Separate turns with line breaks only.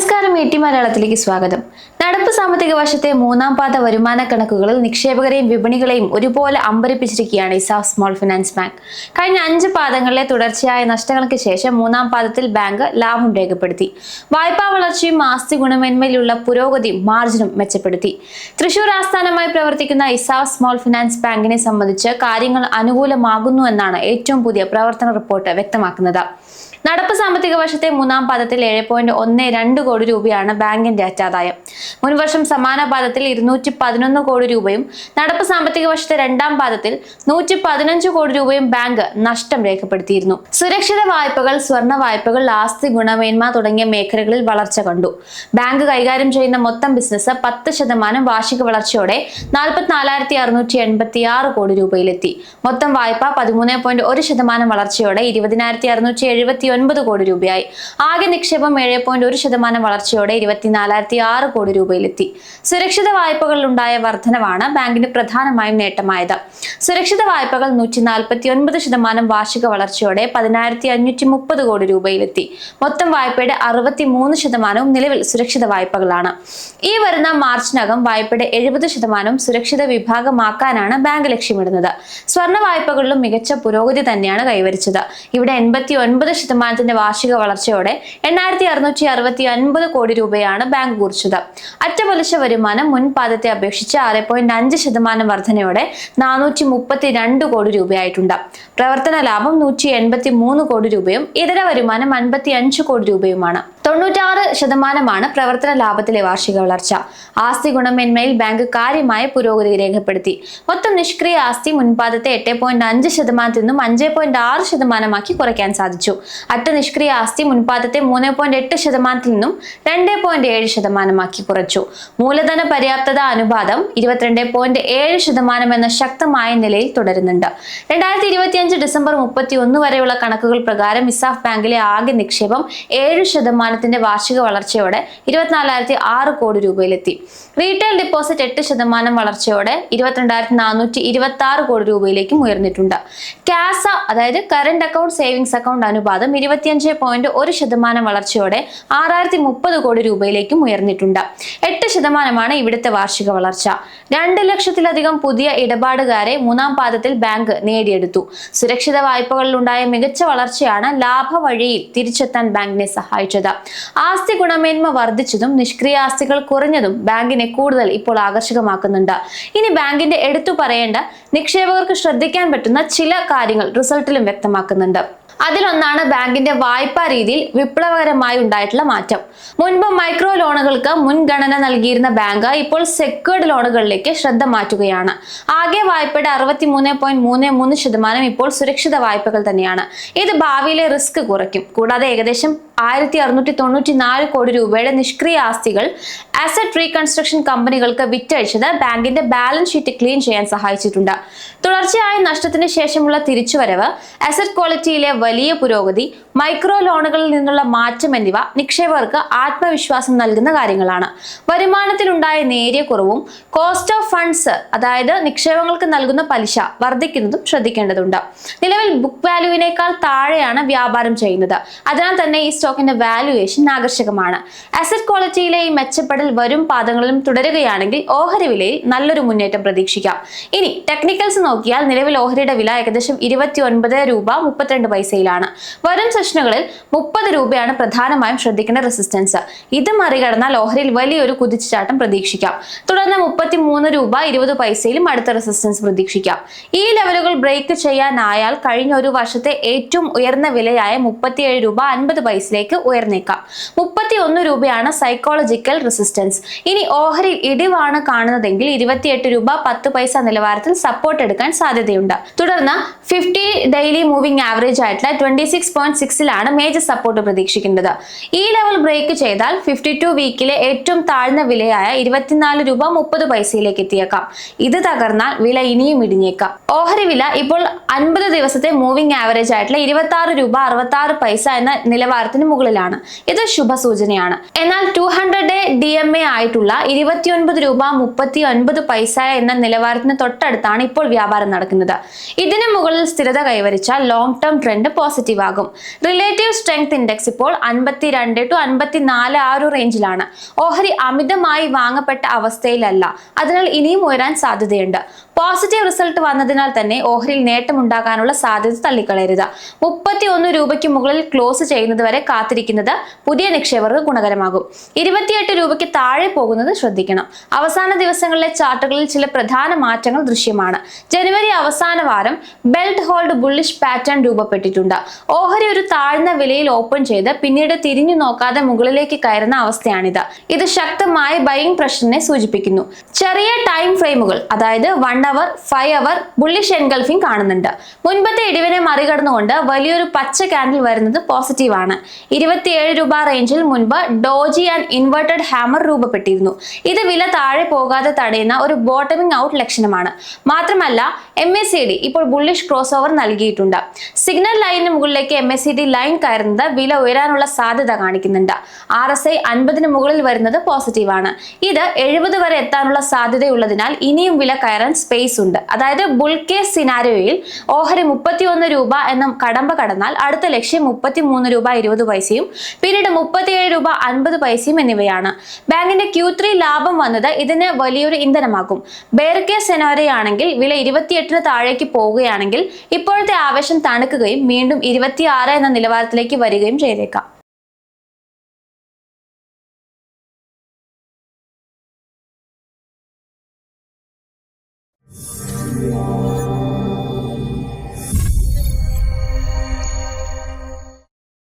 നമസ്കാരം ടി മലയാളത്തിലേക്ക് സ്വാഗതം. നടപ്പ് സാമ്പത്തിക വർഷത്തെ മൂന്നാം പാദ വരുമാന കണക്കുകളിൽ നിക്ഷേപകരെയും വിപണികളെയും ഒരുപോലെ അമ്പരിപ്പിച്ചിരിക്കുകയാണ് ഇസാഫ് സ്മോൾ ഫിനാൻസ് ബാങ്ക്. കഴിഞ്ഞ അഞ്ച് പാദങ്ങളിലെ തുടർച്ചയായ നഷ്ടങ്ങൾക്ക് ശേഷം മൂന്നാം പാദത്തിൽ ബാങ്ക് ലാഭം രേഖപ്പെടുത്തി. വായ്പാ വളർച്ചയും ആസ്തി ഗുണമേന്മയിലുള്ള പുരോഗതിയും മാർജിനും മെച്ചപ്പെടുത്തി. തൃശൂർ ആസ്ഥാനമായി പ്രവർത്തിക്കുന്ന ഇസാഫ് സ്മോൾ ഫിനാൻസ് ബാങ്കിനെ സംബന്ധിച്ച് കാര്യങ്ങൾ അനുകൂലമാകുന്നു എന്നാണ് ഏറ്റവും പുതിയ പ്രവർത്തന റിപ്പോർട്ട് വ്യക്തമാക്കുന്നത്. നടപ്പ് സാമ്പത്തിക വർഷത്തെ മൂന്നാം പാദത്തിൽ ഏഴ് പോയിന്റ് ഒന്ന് രണ്ട് കോടി രൂപയാണ് ബാങ്കിന്റെ അറ്റാദായം. മുൻവർഷം സമാന പാദത്തിൽ ഇരുന്നൂറ്റി പതിനൊന്ന് കോടി രൂപയും നടപ്പ് സാമ്പത്തിക വർഷത്തെ രണ്ടാം പാദത്തിൽ നൂറ്റി പതിനഞ്ച് കോടി രൂപയും ബാങ്ക് നഷ്ടം രേഖപ്പെടുത്തിയിരുന്നു. സുരക്ഷിത വായ്പകൾ സ്വർണ വായ്പകൾ ആസ്തി ഗുണമേന്മ തുടങ്ങിയ മേഖലകളിൽ വളർച്ച കണ്ടു. ബാങ്ക് കൈകാര്യം ചെയ്യുന്ന മൊത്തം ബിസിനസ് പത്ത് ശതമാനം വാർഷിക വളർച്ചയോടെ നാൽപ്പത്തിനാലായിരത്തി അറുന്നൂറ്റി എൺപത്തി ആറ് കോടി രൂപയിലെത്തി. മൊത്തം വായ്പ പതിമൂന്ന് പോയിന്റ് ഒരു ശതമാനം വളർച്ചയോടെ ഇരുപതിനായിരത്തി അറുന്നൂറ്റി എഴുപത്തി ഒൻപത് കോടി രൂപയായി. ആകെ നിക്ഷേപം ഏഴ് പോയിന്റ് ഒരു ശതമാനം വളർച്ചയോടെ ഇരുപത്തിനാലായിരത്തി ആറ് കോടി രൂപയിലെത്തി. സുരക്ഷിത വായ്പകളിലുണ്ടായ വർധനവാണ് ബാങ്കിന് പ്രധാനമായും നേട്ടമായത്. സുരക്ഷിത വായ്പകൾ നൂറ്റി നാൽപ്പത്തി ഒൻപത് ശതമാനം വാർഷിക വളർച്ചയോടെ പതിനായിരത്തി അഞ്ഞൂറ്റി മുപ്പത് കോടി രൂപയിലെത്തി. മൊത്തം വായ്പയുടെ അറുപത്തി മൂന്ന് ശതമാനവും നിലവിൽ സുരക്ഷിത വായ്പകളാണ്. ഈ വരുന്ന മാർച്ചിനകം വായ്പയുടെ എഴുപത് ശതമാനവും സുരക്ഷിത വിഭാഗമാക്കാനാണ് ബാങ്ക് ലക്ഷ്യമിടുന്നത്. സ്വർണ വായ്പകളിലും മികച്ച പുരോഗതി തന്നെയാണ് കൈവരിച്ചത്. ഇവിടെ എൺപത്തി ഒൻപത് ശതമാനത്തിന്റെ വാർഷിക വളർച്ചയോടെ എണ്ണായിരത്തി അറുന്നൂറ്റി അറുപത്തി അൻപത് കോടി രൂപയാണ് ബാങ്ക് കുറിച്ചത്. അറ്റപലിശ വരുമാനം മുൻപാദത്തെ അപേക്ഷിച്ച് ആറ് പോയിന്റ് അഞ്ച് ശതമാനം വർധനയോടെ നാനൂറ്റി മുപ്പത്തി രണ്ട് കോടി രൂപയായിട്ടുണ്ട്. പ്രവർത്തന ലാഭം നൂറ്റി എൺപത്തി മൂന്ന് കോടി രൂപയും ഇതര വരുമാനം അൻപത്തി അഞ്ച് കോടി രൂപയുമാണ്. തൊണ്ണൂറ്റാറ് ശതമാനമാണ് പ്രവർത്തന ലാഭത്തിലെ വാർഷിക വളർച്ച. ആസ്തി ഗുണമേന്മയിൽ ബാങ്ക് കാര്യമായ പുരോഗതി രേഖപ്പെടുത്തി. മൊത്തം നിഷ്ക്രിയ ആസ്തി മുൻപാദത്തെ എട്ട് പോയിന്റ് അഞ്ച് ശതമാനത്തിൽ നിന്നും അഞ്ച് പോയിന്റ് ആറ് ശതമാനമാക്കി കുറയ്ക്കാൻ സാധിച്ചു. അറ്റ നിഷ്ക്രിയ ആസ്തി മുൻപാദത്തെ മൂന്ന് പോയിന്റ് എട്ട് ശതമാനത്തിൽ നിന്നും രണ്ട് പോയിന്റ് ഏഴ് ശതമാനമാക്കി കുറച്ചു. മൂലധന പര്യാപ്തത അനുപാതം ഇരുപത്തിരണ്ട് പോയിന്റ് ഏഴ് ശതമാനം എന്ന ശക്തമായ നിലയിൽ തുടരുന്നുണ്ട്. രണ്ടായിരത്തി ഇരുപത്തിയഞ്ച് ഡിസംബർ മുപ്പത്തി ഒന്ന് വരെയുള്ള കണക്കുകൾ പ്രകാരം ഇസാഫ് ബാങ്കിലെ ആകെ നിക്ഷേപം ഏഴ് ശതമാനത്തിന്റെ വാർഷിക വളർച്ചയോടെ ഇരുപത്തിനാലായിരത്തി ആറ് കോടി രൂപയിലെത്തി. റീറ്റെയിൽ ഡിപ്പോസിറ്റ് എട്ട് ശതമാനം വളർച്ചയോടെ ഇരുപത്തിരണ്ടായിരത്തി നാനൂറ്റി ഇരുപത്തി ആറ് കോടി രൂപയിലേക്കും ഉയർന്നിട്ടുണ്ട്. കാസ അതായത് കറന്റ് അക്കൗണ്ട് സേവിങ്സ് അക്കൗണ്ട് അനുപാതം ഇരുപത്തിയഞ്ച് പോയിന്റ് ഒരു ശതമാനം വളർച്ചയോടെ ആറായിരത്തി മുപ്പത് കോടി രൂപയിലേക്കും ഉയർന്നിട്ടുണ്ട്. എട്ട് ശതമാനമാണ് ഇവിടുത്തെ വാർഷിക വളർച്ച. രണ്ട് ലക്ഷത്തിലധികം പുതിയ ഇടപാടുകാരെ മൂന്നാം പാദത്തിൽ ബാങ്ക് നേടിയെടുത്തു. സുരക്ഷിത വായ്പകളിലുണ്ടായ മികച്ച വളർച്ചയാണ് ലാഭ വഴിയിൽ തിരിച്ചെത്താൻ ബാങ്കിനെ സഹായിച്ചത്. ആസ്തി ഗുണമേന്മ വർദ്ധിച്ചതും നിഷ്ക്രിയ ആസ്തികൾ കുറഞ്ഞതും ബാങ്കിനെ കൂടുതൽ ഇപ്പോൾ ആകർഷകമാക്കുന്നുണ്ട്. ഇനി ബാങ്കിന്റെ എടുത്തു പറയേണ്ട നിക്ഷേപകർക്ക് ശ്രദ്ധിക്കാൻ പറ്റുന്ന ചില കാര്യങ്ങൾ റിസൾട്ടിലും വ്യക്തമാക്കുന്നുണ്ട്. അതിലൊന്നാണ് ബാങ്കിന്റെ വായ്പാ രീതിയിൽ വിപ്ലവകരമായി ഉണ്ടായിട്ടുള്ള മാറ്റം. മുൻപ് മൈക്രോ ലോണുകൾക്ക് മുൻഗണന നൽകിയിരുന്ന ബാങ്ക് ഇപ്പോൾ സെക്യൂർഡ് ലോണുകളിലേക്ക് ശ്രദ്ധ മാറ്റുകയാണ്. ആകെ വായ്പയുടെ അറുപത്തി മൂന്ന് പോയിന്റ് മൂന്ന് മൂന്ന് ശതമാനം ഇപ്പോൾ സുരക്ഷിത വായ്പകൾ തന്നെയാണ്. ഇത് ഭാവിയിലെ റിസ്ക് കുറയ്ക്കും. കൂടാതെ ഏകദേശം ആയിരത്തി അറുന്നൂറ്റി തൊണ്ണൂറ്റി നാല് കോടി രൂപയുടെ നിഷ്ക്രിയ ആസ്തികൾ അസറ്റ് റീകൺസ്ട്രക്ഷൻ കമ്പനികൾക്ക് വിറ്റഴിച്ചത് ബാങ്കിന്റെ ബാലൻസ് ഷീറ്റ് ക്ലീൻ ചെയ്യാൻ സഹായിച്ചിട്ടുണ്ട്. തുടർച്ചയായ നഷ്ടത്തിന് ശേഷമുള്ള തിരിച്ചുവരവ് അസറ്റ് ക്വാളിറ്റിയിലെ വലിയ പുരോഗതി മൈക്രോ ലോണുകളിൽ നിന്നുള്ള മാറ്റം എന്നിവ നിക്ഷേപകർക്ക് ആത്മവിശ്വാസം നൽകുന്ന കാര്യങ്ങളാണ്. വരുമാനത്തിലുണ്ടായ നേരിയ കുറവും കോസ്റ്റ് ഓഫ് ഫണ്ട്സ് അതായത് നിക്ഷേപങ്ങൾക്ക് നൽകുന്ന പലിശ വർദ്ധിക്കുന്നതും ശ്രദ്ധിക്കേണ്ടതുണ്ട്. നിലവിൽ ബുക്ക് വാല്യൂവിനേക്കാൾ താഴെയാണ് വ്യാപാരം ചെയ്യുന്നത്. അതിനാൽ തന്നെ ഈ സ്റ്റോക്കിന്റെ വാല്യുവേഷൻ ആകർഷകമാണ്. അസറ്റ് ക്വാളിറ്റിയിലെ ഈ മെച്ചപ്പെടൽ വരും പാദങ്ങളിലും തുടരുകയാണെങ്കിൽ ഓഹരി വിലയിൽ നല്ലൊരു മുന്നേറ്റം പ്രതീക്ഷിക്കാം. ഇനി ടെക്നിക്കൽസ് നോക്കിയാൽ നിലവിൽ ഓഹരിയുടെ വില ഏകദേശം ഇരുപത്തി രൂപ മുപ്പത്തിരണ്ട് പൈസയിലാണ് വരും സെഷനുകളിൽ മുപ്പത് രൂപയാണ് പ്രധാനമായും ശ്രദ്ധിക്കേണ്ട റെസിസ്റ്റൻസ് ഇത് മറികടന്നാൽ ഓഹരിയിൽ വലിയൊരു കുതിച്ചുചാട്ടം പ്രതീക്ഷിക്കാം. തുടർന്ന് മുപ്പത്തി മൂന്ന് രൂപ ഇരുപത് പൈസയിലും അടുത്ത റെസിസ്റ്റൻസ് പ്രതീക്ഷിക്കാം. ഈ ലെവലുകൾ ബ്രേക്ക് ചെയ്യാനായാൽ കഴിഞ്ഞ ഒരു വർഷത്തെ ഏറ്റവും ഉയർന്ന വിലയായ മുപ്പത്തിയേഴ് രൂപ അൻപത് പൈസയിലേക്ക് ഉയർന്നേക്കാം. മുപ്പത്തി ഒന്ന് രൂപയാണ് സൈക്കോളജിക്കൽ റെസിസ്റ്റൻസ് ഇനി ഓഹരി ഇടിവാണ് കാണുന്നതെങ്കിൽ ഇരുപത്തിയെട്ട് രൂപ പത്ത് പൈസ നിലവാരത്തിൽ സപ്പോർട്ട് എടുക്കാൻ സാധ്യതയുണ്ട്. തുടർന്ന് ഫിഫ്റ്റി ഡെയിലി മൂവിംഗ് ആവറേജ് ആയിട്ടുള്ള ട്വന്റി സിക്സ് പോയിന്റ് സിക്സിലാണ് മേജർ സപ്പോർട്ട് പ്രതീക്ഷിക്കുന്നത്. ഈ ലെവൽ ബ്രേക്ക് ചെയ്താൽ ഫിഫ്റ്റി ടു വീക്കിലെ ഏറ്റവും താഴ്ന്ന വിലയായ ഇരുപത്തിനാല് രൂപ മുപ്പത് പൈസയിലേക്ക് എത്തിയേക്കാം. ഇത് തകർന്നാൽ വില ഇനിയും ഇടിഞ്ഞേക്കാം. ഓഹരി വില ഇപ്പോൾ അൻപത് ദിവസത്തെ മൂവിംഗ് ആവറേജ് ആയിട്ടുള്ള ഇരുപത്തി ആറ് രൂപ അറുപത്തി ആറ് പൈസ എന്ന നിലവാരത്തിന് മുകളിലാണ്. ഇത് ശുഭസൂചനയാണ്. എന്നാൽ two hundred day D M A ആയിട്ടുള്ള ഇരുപത്തിയൊൻപത് രൂപ മുപ്പത്തി ഒൻപത് പൈസ എന്ന നിലവാരത്തിന് തൊട്ടടുത്താണ് ഇപ്പോൾ വ്യാപാരം നടക്കുന്നത്. ഇതിന് മുകളിൽ സ്ഥിരത കൈവരിച്ചാൽ ലോങ് ടേം ട്രെൻഡ് പോസിറ്റീവ് ആകും. റിലേറ്റീവ് സ്ട്രെങ്ത് ഇൻഡെക്സ് ഇപ്പോൾ അൻപത്തിരണ്ട് ടു അൻപത്തിനാല് ആ ഒരു റേഞ്ചിലാണ് ഓഹരി അമിതമായി വാങ്ങപ്പെട്ട അവസ്ഥയിലല്ല. അതിനാൽ ഇനിയും ഉയരാൻ സാധ്യതയുണ്ട്. പോസിറ്റീവ് റിസൾട്ട് വന്നതിനാൽ തന്നെ ഓഹരിയിൽ നേട്ടമുണ്ടാകാനുള്ള സാധ്യത തള്ളിക്കളയരുത്. മുപ്പത്തി ഒന്ന് രൂപയ്ക്ക് മുകളിൽ ക്ലോസ് ചെയ്യുന്നത് വരെ കാത്തിരിക്കുന്നത് പുതിയ നിക്ഷേപകർക്ക് ഗുണകരമാകും. ഇരുപത്തിയെട്ട് രൂപയ്ക്ക് താഴെ പോകുന്നത് ശ്രദ്ധിക്കണം. അവസാന ദിവസങ്ങളിലെ ചാർട്ടുകളിൽ ചില പ്രധാന മാറ്റങ്ങൾ ദൃശ്യമാണ്. ജനുവരി അവസാന വാരം ബെൽറ്റ് ഹോൾഡ് ബുള്ളിഷ് പാറ്റേൺ രൂപപ്പെട്ടിട്ടുണ്ട്. ഓഹരി ഒരു താഴ്ന്ന വിലയിൽ ഓപ്പൺ ചെയ്ത് പിന്നീട് തിരിഞ്ഞു നോക്കാതെ മുകളിലേക്ക് കയറുന്ന അവസ്ഥയാണിത്. ഇത് ശക്തമായ ബൈയിങ് പ്രഷറിനെ സൂചിപ്പിക്കുന്നു. ചെറിയ ടൈം ഫ്രെയിമുകൾ അതായത് one hour five hour bullish engulfing കാണുന്നുണ്ട്. മുൻപത്തെ ഇടിവിനെ മറികടന്നുകൊണ്ട് വലിയൊരു പച്ച ക്യാൻഡിൽ വരുന്നത് പോസിറ്റീവ് ആണ്. ഇരുപത്തിയേഴ് രൂപ റേഞ്ചിൽ മുൻപ് ഡോജി ആൻഡ് ഇൻവേർട്ടഡ് ഹാമർ രൂപപ്പെട്ടിരുന്നു. ഇത് വില താഴെ പോകാതെ തടയുന്ന ഒരു ബോട്ടമിംഗ് ഔട്ട് ലക്ഷണമാണ്. മാത്രമല്ല എം ഇപ്പോൾ ബുള്ളിഷ് ക്രോസ് ഓവർ നൽകിയിട്ടുണ്ട്. സിഗ്നൽ ലൈനിന് മുകളിലേക്ക് M S C D line കയറുന്നത് വില ഉയരാനുള്ള സാധ്യത കാണിക്കുന്നുണ്ട്. ആർ എസ് ഐ അൻപതിന് മുകളിൽ വരുന്നത് പോസിറ്റീവ് ആണ്. ഇത് എഴുപത് വരെ എത്താനുള്ള സാധ്യതയുള്ളതിനാൽ ഇനിയും വില കയറാൻ സ്പേസ് ഉണ്ട്. അതായത് ബുൾ കേസ് സിനാരിയോയിൽ ഓഹരി മുപ്പത്തിയൊന്ന് രൂപ എന്ന കടമ്പ കടന്നാൽ അടുത്ത ലക്ഷ്യം മുപ്പത്തി മൂന്ന് രൂപ ഇരുപത് പൈസയും പിന്നീട് മുപ്പത്തിയേഴ് രൂപ അൻപത് പൈസയും എന്നിവയാണ്. ബാങ്കിന്റെ ക്യൂ ത്രീ ലാഭം വന്നത് ഇതിന് വലിയൊരു ഇന്ധനമാകും. ബെയർ കേസ് സെനാരിയാണെങ്കിൽ വില ഇരുപത്തിയെട്ടിന് താഴേക്ക് പോവുകയാണെങ്കിൽ ഇപ്പോഴത്തെ ആവേശം തണുക്കുകയും വീണ്ടും ഇരുപത്തിയാറ് എന്ന നിലവാരത്തിലേക്ക് വരികയും ചെയ്തേക്കാം.